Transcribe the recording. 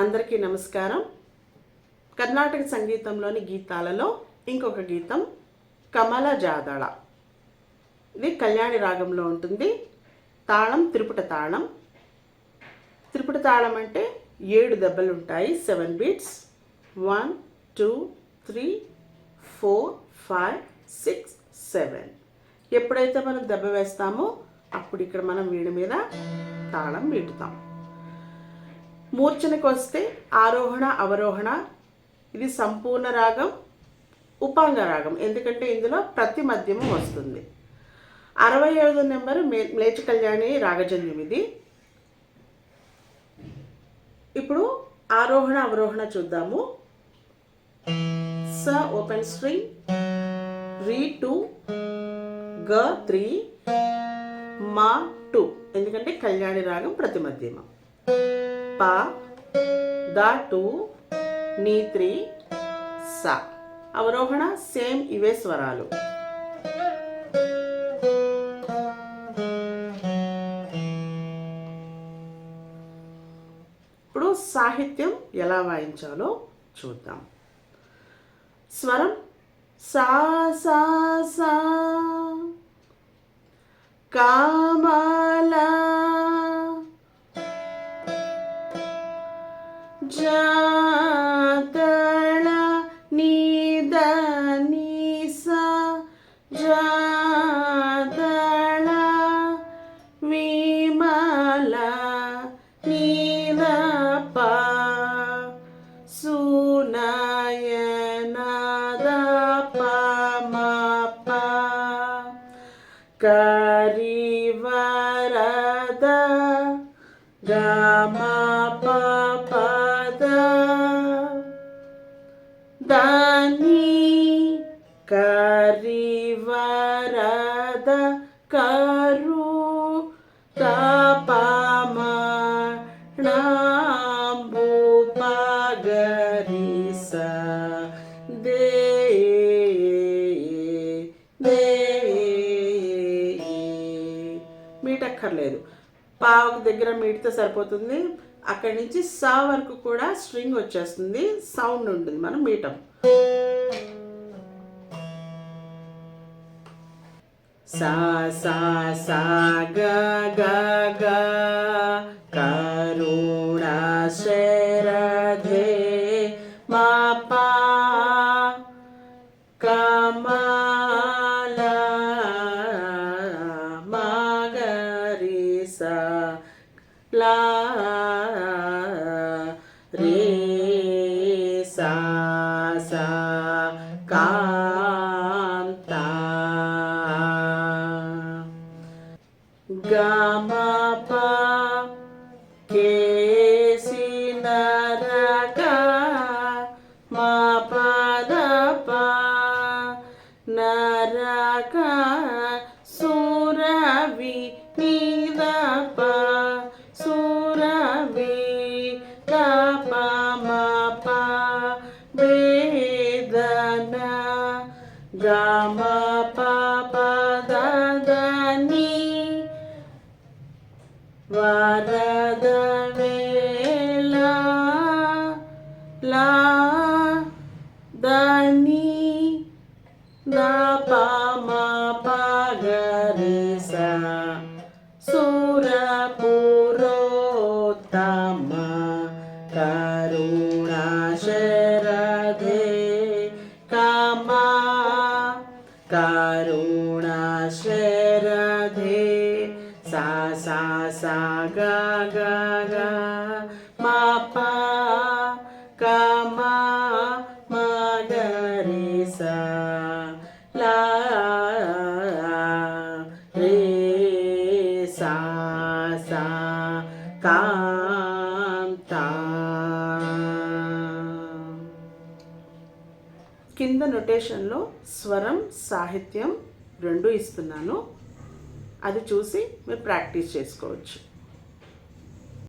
అందరికీ నమస్కారం. కర్ణాటక సంగీతంలోని గీతాలలో ఇంకొక గీతం కమల జాదళ. ఇది కళ్యాణి రాగంలో ఉంటుంది. తాళం త్రిపుట తాళం. త్రిపుట తాళం అంటే ఏడు దెబ్బలు ఉంటాయి. Seven beats. One two three four five six seven. ఎప్పుడైతే మనం దెబ్బ వేస్తామో అప్పుడు ఇక్కడ మనం వీడి మీద తాళం వీడుతాం మూర్ఛనకు వస్తే ఆరోహణ అవరోహణ. ఇది సంపూర్ణ రాగం ఉపాంగ రాగం. ఎందుకంటే ఇందులో ప్రతి మద్యమం వస్తుంది. అరవై ఐదు నెంబరు మే మ్లేచ కళ్యాణి రాగజన్యం ఇది. ఇప్పుడు ఆరోహణ అవరోహణ చూద్దాము. స ఓపెన్ స్ట్రింగ్ రీ టూ గ త్రీ మా టూ. ఎందుకంటే కళ్యాణి రాగం ప్రతి మధ్యమం ద టూ నీ త్రీ స. అవరోహణ సేమ్ ఇవే స్వరాలు. ఇప్పుడు సాహిత్యం ఎలా వాయించాలో చూద్దాం. స్వరం సా సా సా. కామాలా ಜಾತಳ ನಿದ ನಿಸ ಜಾತಳ ವಿಮಲ ನೀಲಪ ಸುನಯನದ ಪಮಪ ಕರಿವರದ ಗಮ కరివరద కరు తపమూపగరిస దే మీటక్కర్లేదు. పావుకు దగ్గర మీటితే సరిపోతుంది. అక్కడి నుంచి సా వరకు కూడా స్ట్రింగ్ వచ్చేస్తుంది. సౌండ్ ఉంటుంది మనం మీటం. సా సా సా గ గ గ కరుణ శరధే మా పా కమల మగరిస కేసి మా పద నరక సురవి నీద ప తప మ వేదన గమ ప దని వరద దని దప మ పగరిస సురపురోత్తమ కరుణా శరధే కమా కరుణా శరధే సా సా సా గ గ గ కింద నొటేషన్లో స్వరం సాహిత్యం రెండు ఇస్తున్నాను. అది చూసి మీరు ప్రాక్టీస్ చేసుకోవచ్చు.